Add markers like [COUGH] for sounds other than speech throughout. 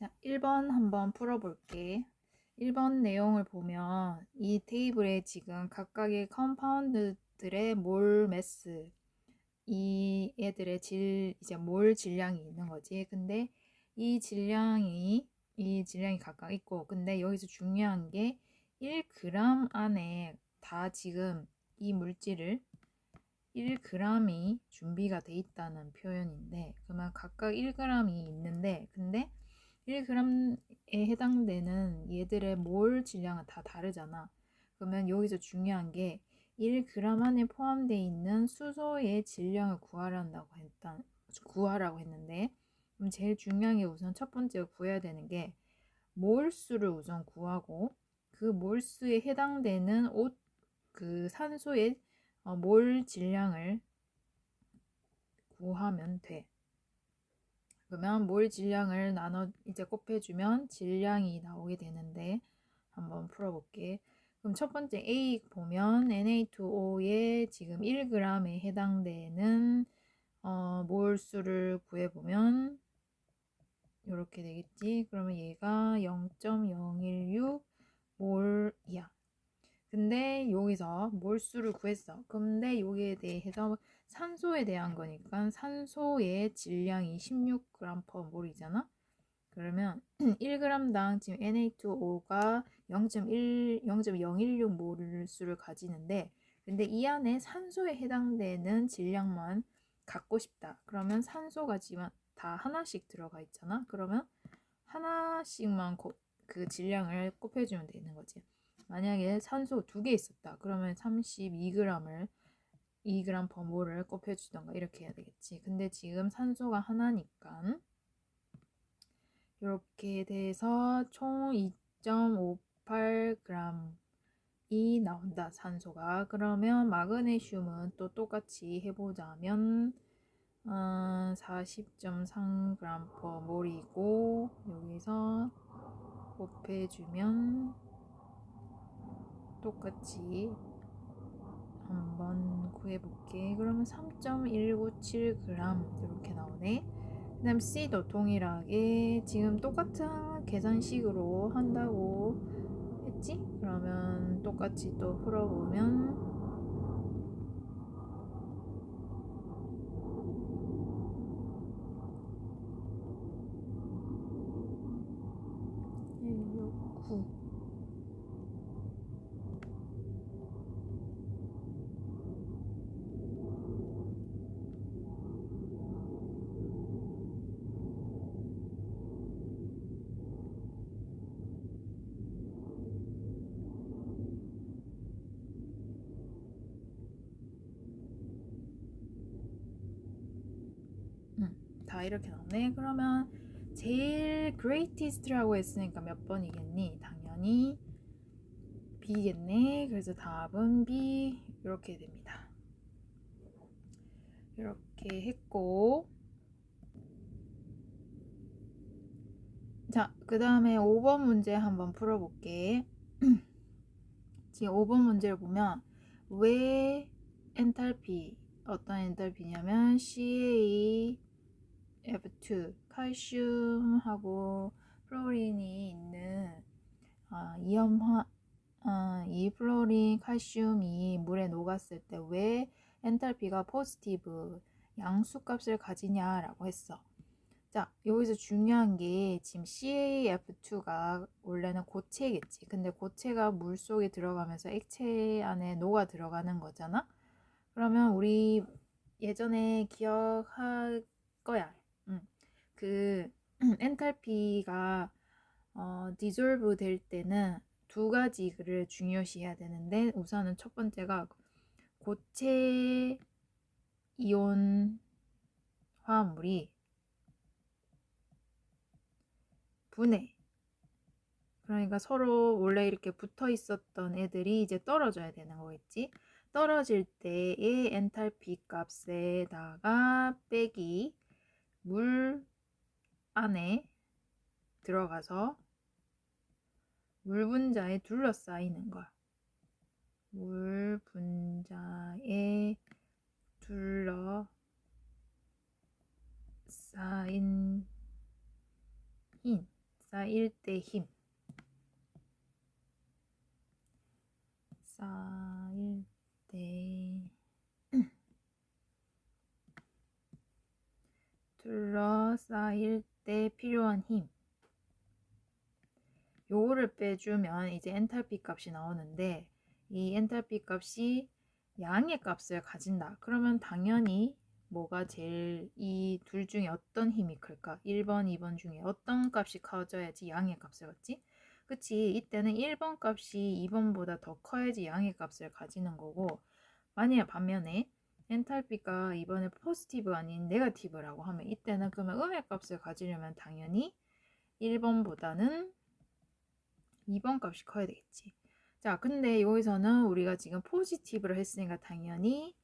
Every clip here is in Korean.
자, 1번 한번 풀어볼게. 1번 내용을 보면 이 테이블에 지금 각각의 컴파운드들의 몰 매스 이 애들의 질 이제 몰 질량이 있는 거지. 근데 이 질량이 이 질량이 각각 있고 근데 여기서 중요한 게 1g 안에 다 지금 이 물질을 1g이 준비가 돼 있다는 표현인데 그러면 각각 1g이 있는데 근데 1g에 해당되는 얘들의 몰 질량은 다 다르잖아. 그러면 여기서 중요한 게 1g 안에 포함되어 있는 수소의 질량을 구하란다고 했다, 구하라고 했는데 그럼 제일 중요한 게 우선 첫 번째 구해야 되는 게 몰수를 우선 구하고 그 몰수에 해당되는 옷 그 산소의 어, 몰 질량을 구하면 돼. 그러면 몰 질량을 나눠 이제 곱해주면 질량이 나오게 되는데 한번 풀어볼게. 그럼 첫 번째 A 보면 Na2O의 지금 1g에 해당되는 어, 몰수를 구해보면 이렇게 되겠지. 그러면 얘가 0.016 몰이야. 여기서 몰수를 구했어. 근데 여기에 대해서 산소에 대한 거니까 산소의 질량이 16g per 몰이잖아. 그러면 [CLEARS THROAT] 1g당 지금 Na2O가 0.1 0.016 몰수를 가지는데 근데 이 안에 산소에 해당되는 질량만 갖고 싶다. 그러면 산소가 지금 다 하나씩 들어가 있잖아. 그러면 하나씩만 그 질량을 곱해주면 되는 거지. 만약에 산소 두 개 있었다. 그러면 32g을 2g 범모를 곱해주던가 이렇게 해야 되겠지. 근데 지금 산소가 하나니까 이렇게 돼서 총 2.58g이 나온다. 산소가. 그러면 마그네슘은 또 똑같이 해보자면 어, 40.3g per 몰이고 여기서 곱해주면 똑같이 한번 구해볼게. 그러면 3.197g 이렇게 나오네. 그 다음 C도 동일하게 지금 똑같은 계산식으로 한다고 했지? 그러면 똑같이 또 풀어보면 다 이렇게 나오 네. 그러면 제일 greatest라고 했으니까 몇 번이겠니? 당연히 B겠네. 그래서 답은 B 이렇게 됩니다. 이렇게 했고 자, 그 다음에 5번 문제 한번 풀어볼게. [CLEARS THROAT] 지금 5번 문제를 보면 왜 엔탈피 어떤 엔탈피냐면 CA F2 칼슘하고 플로린이 있는 어, 이염화 어, 이 플로린 칼슘이 물에 녹았을 때 왜 엔탈피가 포지티브 양수값을 가지냐라고 했어. 자, 여기서 중요한 게 지금 CaF2가 원래는 고체겠지. 근데 고체가 물 속에 들어가면서 액체 안에 녹아 들어가는 거잖아. 그러면 우리 예전에 기억할 거야. 그 [CLEARS THROAT] 엔탈피가 어, 디졸브 될 때는 두 가지를 중요시해야 되는데 우선은 첫 번째가 고체 이온 화합물이 분해. 그러니까 서로 원래 이렇게 붙어 있었던 애들이 이제 떨어져야 되는 거겠지? 떨어질 때의 엔탈피 값에다가 빼기 물 안에 들어가서 물 분자에 둘러싸이는 걸. 물 분자에 둘러싸인 흰 쌓일 때 힘. 쌓일 때 둘러싸일 때 필요한 힘. 요거를 빼주면 이제 엔탈피 값이 나오는데 이 엔탈피 값이 양의 값을 가진다. 그러면 당연히 뭐가 제일 이 둘 중에 어떤 힘이 클까? 1번, 2번 중에 어떤 값이 커져야지 양의 값을 갖지? 그치? 이때는 1번 값이 2번보다 더 커야지 양의 값을 가지는 거고 만약 반면에 엔탈피가 이번에 포지티브 아닌 네거티브라고 하면 이때는 그러면 음의 값을 가지려면 당연히 1번보다는 2번 값이 커야 되겠지. 자, 근데 여기서는 우리가 지금 포지티브를 했으니까 당연히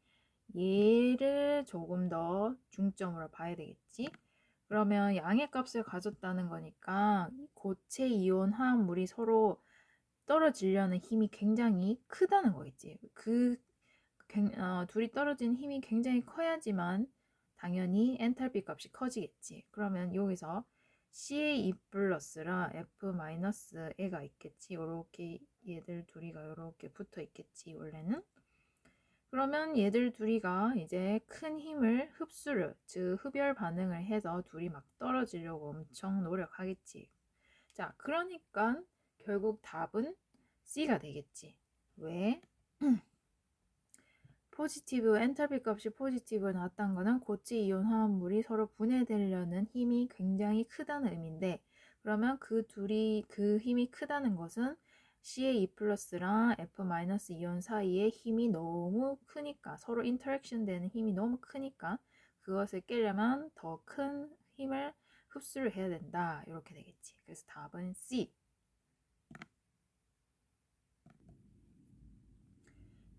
얘를 조금 더 중점으로 봐야 되겠지. 그러면 양의 값을 가졌다는 거니까 고체 이온 화합물이 서로 떨어지려는 힘이 굉장히 크다는 거겠지. 그 어, 둘이 떨어진 힘이 굉장히 커야지만 당연히 엔탈피 값이 커지겠지. 그러면 여기서 C의 E 플러스랑 F 마이너스에가 있겠지. 이렇게 얘들 둘이가 이렇게 붙어 있겠지. 원래는. 그러면 얘들 둘이가 이제 큰 힘을 흡수를, 즉 흡열 반응을 해서 둘이 막 떨어지려고 엄청 노력하겠지. 자, 그러니까 결국 답은 C가 되겠지. 왜? [CLEARS THROAT] 포지티브 엔탈피 값이 포지티브 나왔다는 거는 고체 이온 화합물이 서로 분해되려는 힘이 굉장히 크다는 의미인데 그러면 그 둘이 그 힘이 크다는 것은 C의 E 플러스랑 F 마이너스 이온 사이의 힘이 너무 크니까 서로 인터랙션 되는 힘이 너무 크니까 그것을 깨려면 더 큰 힘을 흡수를 해야 된다. 이렇게 되겠지. 그래서 답은 C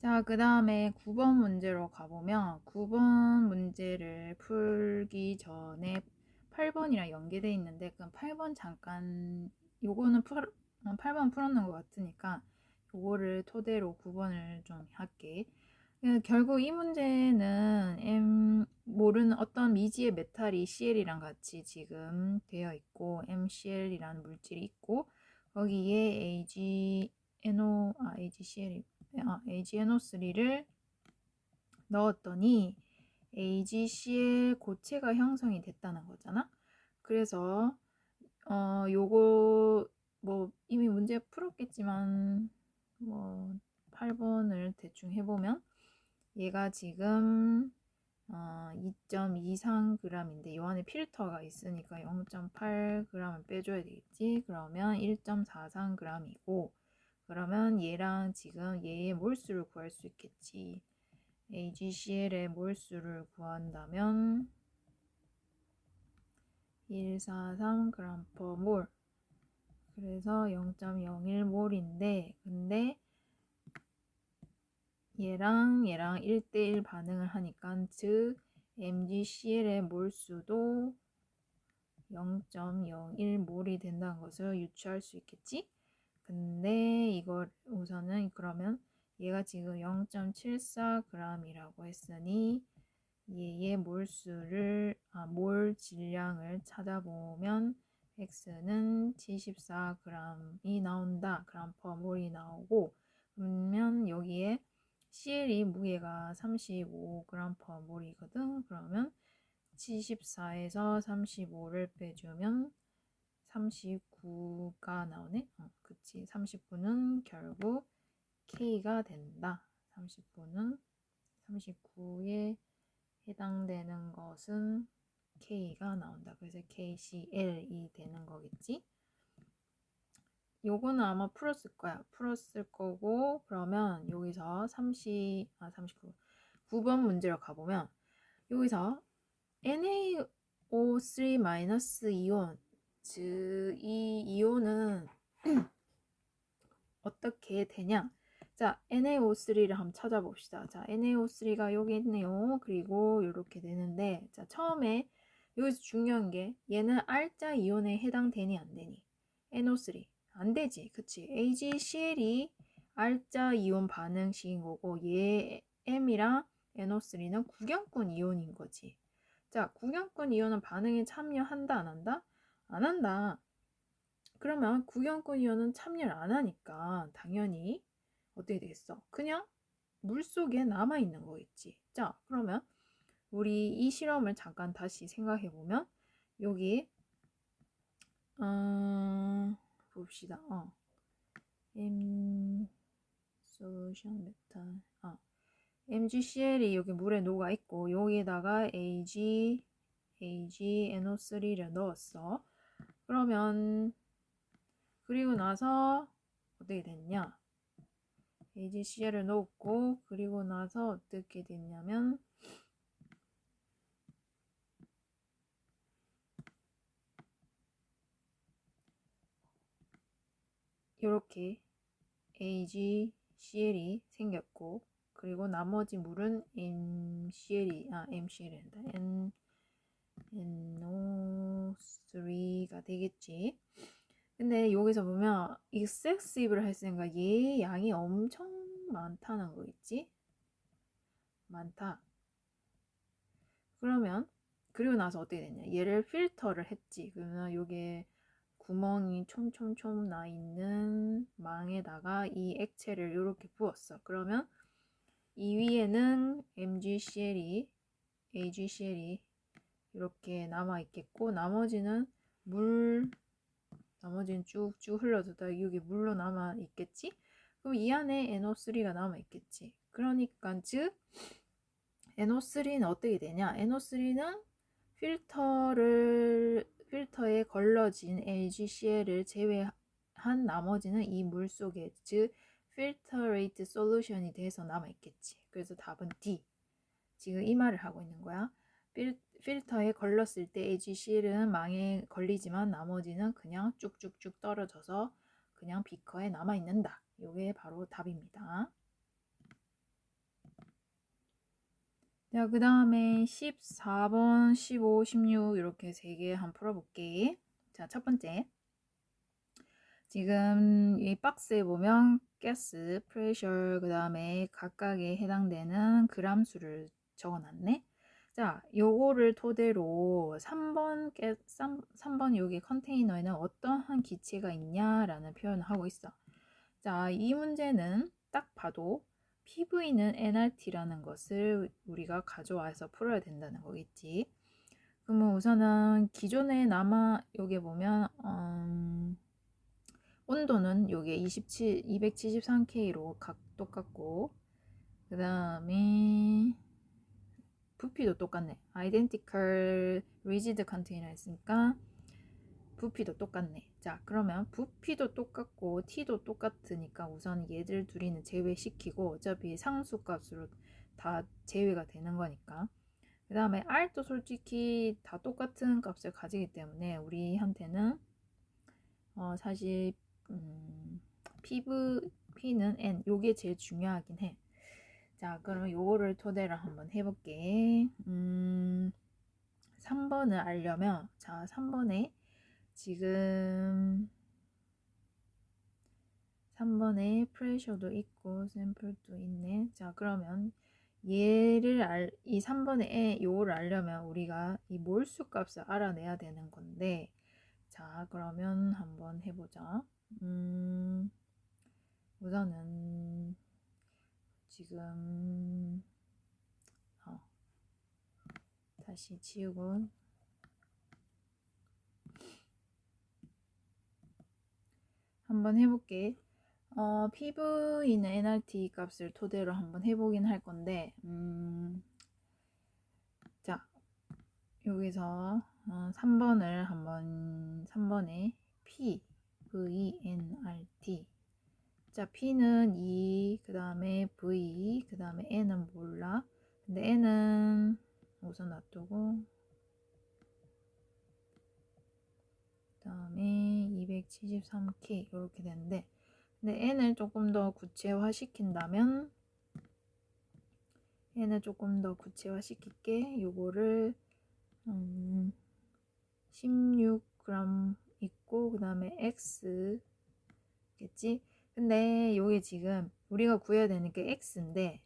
자, 그 다음에 9번 문제로 가보면 9번 문제를 풀기 전에 8번이랑 연계되어 있는데 그럼 8번 잠깐 요거는 풀, 8번 풀었는 것 같으니까 요거를 토대로 9번을 좀 할게. 결국 이 문제는 M 모르는 어떤 미지의 메탈이 CL이랑 같이 지금 되어 있고 MCL이라는 물질이 있고 거기에 AgNO 아 AgCl이 아, AgNO3를 넣었더니 AgCl 고체가 형성이 됐다는 거잖아. 그래서 어 요거 뭐 이미 문제 풀었겠지만 뭐 8번을 대충 해보면 얘가 지금 어, 2.23g인데 요 안에 필터가 있으니까 0.8g을 빼줘야 되겠지. 그러면 1.43g이고 그러면 얘랑 지금 얘의 몰수를 구할 수 있겠지. AgCl의 몰수를 구한다면 143g per mol 그래서 0.01 몰인데 근데 얘랑 얘랑 1대1 반응을 하니까 즉 MgCl의 몰수도 0.01몰이 된다는 것을 유추할 수 있겠지? 근데 이걸 우선은 그러면 얘가 지금 0.74g이라고 했으니 얘의 몰수를 아, 몰 질량을 찾아보면 x는 74g이 나온다. 그램 퍼 몰이 나오고 그러면 여기에 CL이 무게가 35g 퍼 몰이거든. 그러면 74에서 35를 빼주면 39 가 나오네. 어, 그치. 39는 결국 K가 된다. 39는 39에 해당되는 것은 K가 나온다. 그래서 KCL이 되는 거겠지. 요거는 아마 풀었을 거야. 풀었을 거고 그러면 여기서 30, 아 39, 9번 문제로 가보면 여기서 NaO3- 이온 즉 이 이온은 [CLEARS THROAT] 어떻게 되냐? 자, NaO3를 한번 찾아봅시다. 자, NaO3가 여기 있네요. 그리고 이렇게 되는데, 자, 처음에 여기서 중요한 게 얘는 R자 이온에 해당되니 안 되니? NO3 안 되지, 그치? AgCl이 R자 이온 반응식인 거고 얘 M이랑 NO3는 구경꾼 이온인 거지. 자, 구경꾼 이온은 반응에 참여한다 안 한다? 안 한다. 그러면 구경꾼 위원은 참여를 안 하니까 당연히 어떻게 되겠어? 그냥 물 속에 남아 있는 거겠지. 자, 그러면 우리 이 실험을 잠깐 다시 생각해 보면 여기 어, 봅시다. 어. M 솔루션 메탈 아 MgCl이 여기 물에 녹아 있고 여기에다가 Ag AgNO3를 넣었어. 그러면 그리고 나서 어떻게 됐냐? AgCl을 넣었고 그리고 나서 어떻게 됐냐면 이렇게 AgCl이 생겼고 그리고 나머지 물은 MCl이 아 MCl이란다 N NO3가 되겠지. 근데 여기서 보면 excessive를 했으니까 얘 양이 엄청 많다는 거 있지? 많다. 그러면 그리고 나서 어떻게 됐냐? 얘를 필터를 했지. 그러면 요게 구멍이 촘촘촘 나 있는 망에다가 이 액체를 이렇게 부었어. 그러면 이 위에는 MgCl이 AgCl이 이렇게 남아 있겠고 나머지는 물 나머지는 쭉쭉 흘러들다 여기 물로 남아 있겠지? 그럼 이 안에 NO3가 남아 있겠지. 그러니까 즉 NO3는 어떻게 되냐? NO3는 필터를 필터에 걸러진 AgCl을 제외한 나머지는 이 물 속에 즉 filtrate solution이 돼서 남아 있겠지. 그래서 답은 D. 지금 이 말을 하고 있는 거야. 필, 필터에 걸렀을 때 AgCl은 망에 걸리지만 나머지는 그냥 쭉쭉쭉 떨어져서 그냥 비커에 남아 있는다. 이게 바로 답입니다. 자, 그 다음에 14번, 15, 16 이렇게 세 개 한번 풀어볼게. 자, 첫 번째. 지금 이 박스에 보면 가스, 프레셔, 그 다음에 각각에 해당되는 그람 수를 적어놨네. 자, 요거를 토대로 3번, 3, 3번 여기 컨테이너에는 어떠한 기체가 있냐라는 표현을 하고 있어. 자, 이 문제는 딱 봐도 PV는 nRT라는 것을 우리가 가져와서 풀어야 된다는 거겠지. 그러면 우선은 기존에 남아 여기 보면 음, 온도는 여기 27, 273K로 각 똑같고 그 다음에 부피도 똑같네. identical rigid container 했으니까 부피도 똑같네. 자, 그러면 부피도 똑같고 t도 똑같으니까 우선 얘들 둘이는 제외시키고 어차피 상수값으로 다 제외가 되는 거니까. 그 다음에 r도 솔직히 다 똑같은 값을 가지기 때문에 우리한테는 어, 사실 음, PV, P는 N 요게 제일 중요하긴 해. 자, 그러면 요거를 토대로 한번 해볼게. 음, 3번을 알려면, 자, 3번에 지금 3번에 프레셔도 있고 샘플도 있네. 자, 그러면 얘를 알, 이 3번에 요거를 알려면 우리가 이 몰수 값을 알아내야 되는 건데, 자, 그러면 한번 해보자. 음, 우선은 지금 어, 다시 지우고 한번 해볼게. 어, PV는 nRT 값을 토대로 한번 해보긴 할 건데, 음, 자, 여기서 어, 3번을 한번, 3번에 P, V, N, R, T. 자, P는 2, 그 다음에 V, 그 다음에 N은 몰라. 근데 N은 우선 놔두고, 그 다음에 273K 이렇게 되는데, 근데 N을 조금 더 구체화 시킨다면, N을 조금 더 구체화 시킬게. 요거를, 음, 16g 있고, 그 다음에 X겠지? 근데 여기 지금 우리가 구해야 되는 게 x인데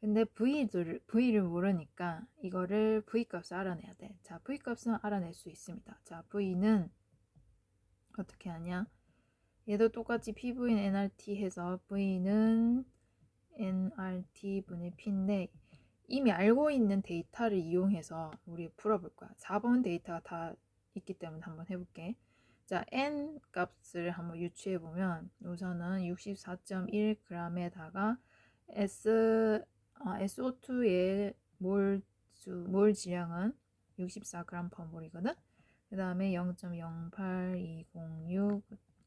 근데 v를, v를 모르니까 이거를 v 값을 알아내야 돼. 자, v 값은 알아낼 수 있습니다. 자, v는 어떻게 하냐? 얘도 똑같이 PV는 nRT 해서 V는 nRT분의 P인데 이미 알고 있는 데이터를 이용해서 우리 풀어볼 거야. 4번 데이터가 다 있기 때문에 한번 해볼게. 자, n 값을 한번 유추해 보면 우선은 64.1g에다가 S 아, SO2의 몰 수 몰 질량은 64g/몰이거든. 그 다음에 0.08206,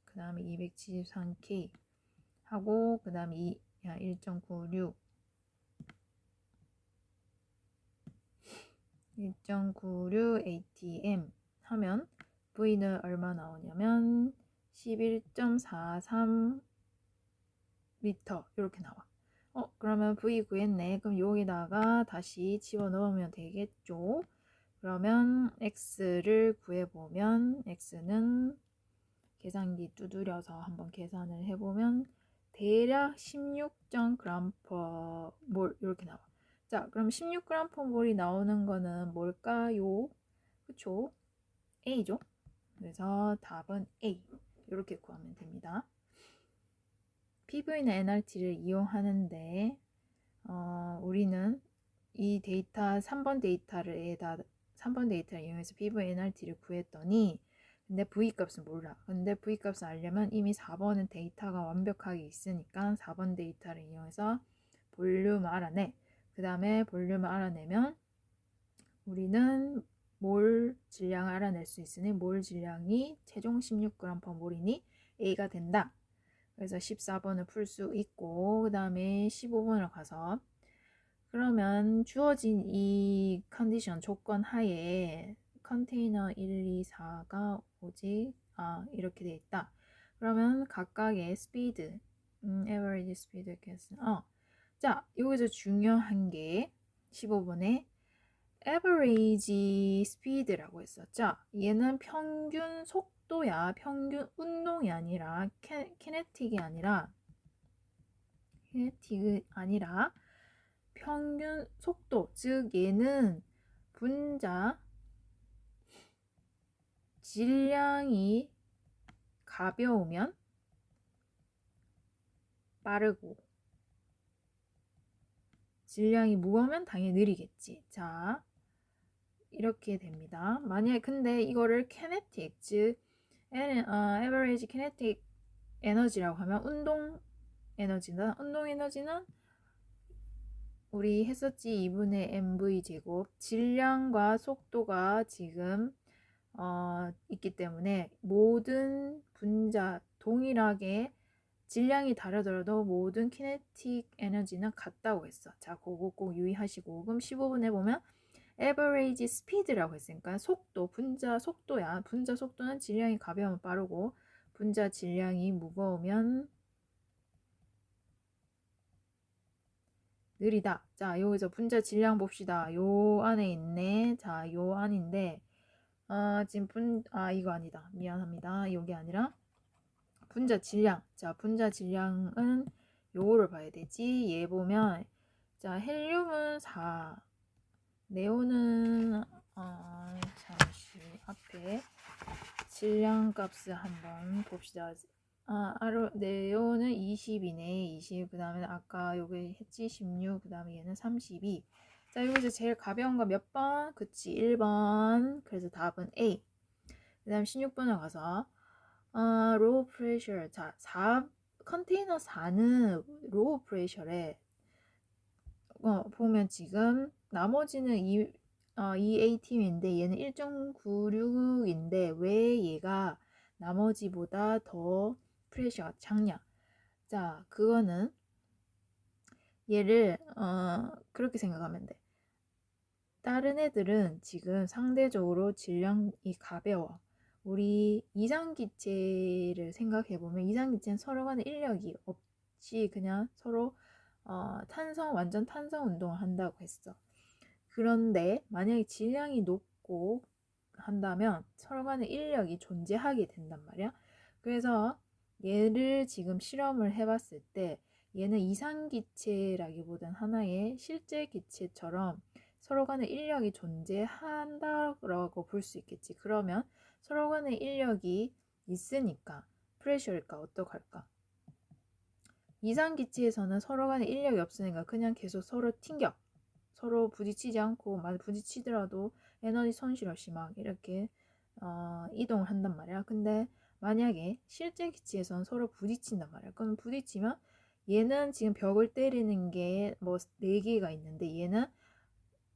그 다음에 273K 하고 그 다음에 1.96 1.96 ATM 하면 V는 얼마 나오냐면 11.43 리터 이렇게 나와. 어 그러면 V 구했네. 그럼 여기다가 다시 집어 넣으면 되겠죠. 그러면 x를 구해보면 x는 계산기 두드려서 한번 계산을 해보면 대략 16.g/몰 이렇게 나와. 자, 그럼 16g/몰이 나오는 거는 뭘까요? 그쵸? A죠? 그래서 답은 A. 이렇게 구하면 됩니다. PV는 NRT를 이용하는데 어, 우리는 이 데이터 3번 데이터를 에다 3번 데이터를 이용해서 PV NRT를 구했더니 근데 V 값은 몰라. 근데 V 값을 알려면 이미 4번은 데이터가 완벽하게 있으니까 4번 데이터를 이용해서 볼륨을 알아내. 그 다음에 볼륨을 알아내면 우리는 몰 질량을 알아낼 수 있으니 몰 질량이 최종 16g/몰이니 A가 된다. 그래서 14번을 풀 수 있고 그 다음에 15번을 가서 그러면 주어진 이 컨디션 조건 하에 컨테이너 1, 2, 4가 오직 아 이렇게 돼 있다. 그러면 각각의 스피드, 음, average speed guess. 어, 자 여기서 중요한 게 15번에 average speed라고. 자 얘는 평균 속도야. 평균 운동이 아니라 키네틱이 아니라 키네틱이 아니라 평균 속도, 즉 얘는 분자 질량이 가벼우면 빠르고 질량이 무거우면 당연히 느리겠지. 자, 이렇게 됩니다. 만약에 근데 이거를 kinetic, 즉 어, average kinetic 에너지라고 하면 운동 에너지는 운동 에너지는 우리 했었지 2분의 mv 제곱 질량과 속도가 지금 어, 있기 때문에 모든 분자 동일하게 질량이 다르더라도 모든 키네틱 에너지는 같다고 했어. 자, 그거 꼭 유의하시고 그럼 15분에 보면 average speed라고 했으니까 속도, 분자 속도야. 분자 속도는 질량이 가벼우면 빠르고 분자 질량이 무거우면 느리다. 자, 여기서 분자 질량 봅시다. 요 안에 있네. 자, 요 안인데, 아, 지금 분, 아, 이거 아니다. 미안합니다. 여기 아니라, 분자 질량. 자, 분자 질량은 요거를 봐야 되지. 얘 보면, 자, 헬륨은 4, 네온은, 아, 잠시 앞에 질량 값을 한번 봅시다. 아, 아로, 네오는 20이네. 20. 그 다음에 아까 여기 했지? 16. 그 다음에 얘는 32. 자, 여기서 제일 가벼운 거 몇 번? 그치, 1번. 그래서 답은 A. 그 다음 16번을 가서, 어, 로우 프레셔. 자, 4, 컨테이너 4는 로우 프레셔래. 어, 보면 지금 나머지는 이, 어, 이 A팀인데 얘는 1.96인데 왜 얘가 나머지보다 더 프레셔가 작냐. 자, 그거는 얘를 어, 그렇게 생각하면 돼. 다른 애들은 지금 상대적으로 질량이 가벼워. 우리 이상기체를 생각해보면 이상기체는 서로 간에 인력이 없이 그냥 서로 어, 탄성, 완전 탄성 운동을 한다고 했어. 그런데 만약에 질량이 높고 한다면 서로 간에 인력이 존재하게 된단 말이야. 그래서 얘를 지금 실험을 해봤을 때 얘는 이상기체라기보단 하나의 실제 기체처럼 서로 간의 인력이 존재한다고 볼 수 있겠지. 그러면 서로 간의 인력이 있으니까 프레셔일까? 어떡할까? 이상 기체에서는 서로 간에 인력이 없으니까 그냥 계속 서로 튕겨. 서로 부딪히지 않고 만 부딪히더라도 에너지 손실 없이 막 이렇게 어, 이동을 한단 말이야. 근데 만약에 실제 기체에서는 서로 부딪힌단 말이야. 그럼 부딪히면 얘는 지금 벽을 때리는 게 뭐 네 개가 있는데 얘는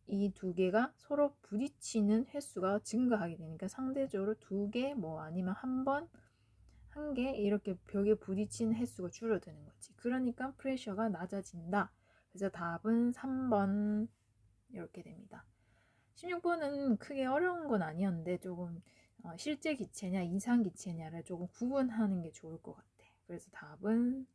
이 두 개가 서로 부딪히는 횟수가 증가하게 되니까 상대적으로 두 개 뭐 아니면 한 번 한 개 이렇게 벽에 부딪히는 횟수가 줄어드는 거지. 그러니까 프레셔가 낮아진다. 그래서 답은 3번 이렇게 됩니다. 16번은 크게 어려운 건 아니었는데 조금 어, 실제 기체냐 이상 기체냐를 조금 구분하는 게 좋을 것 같아. 그래서 답은.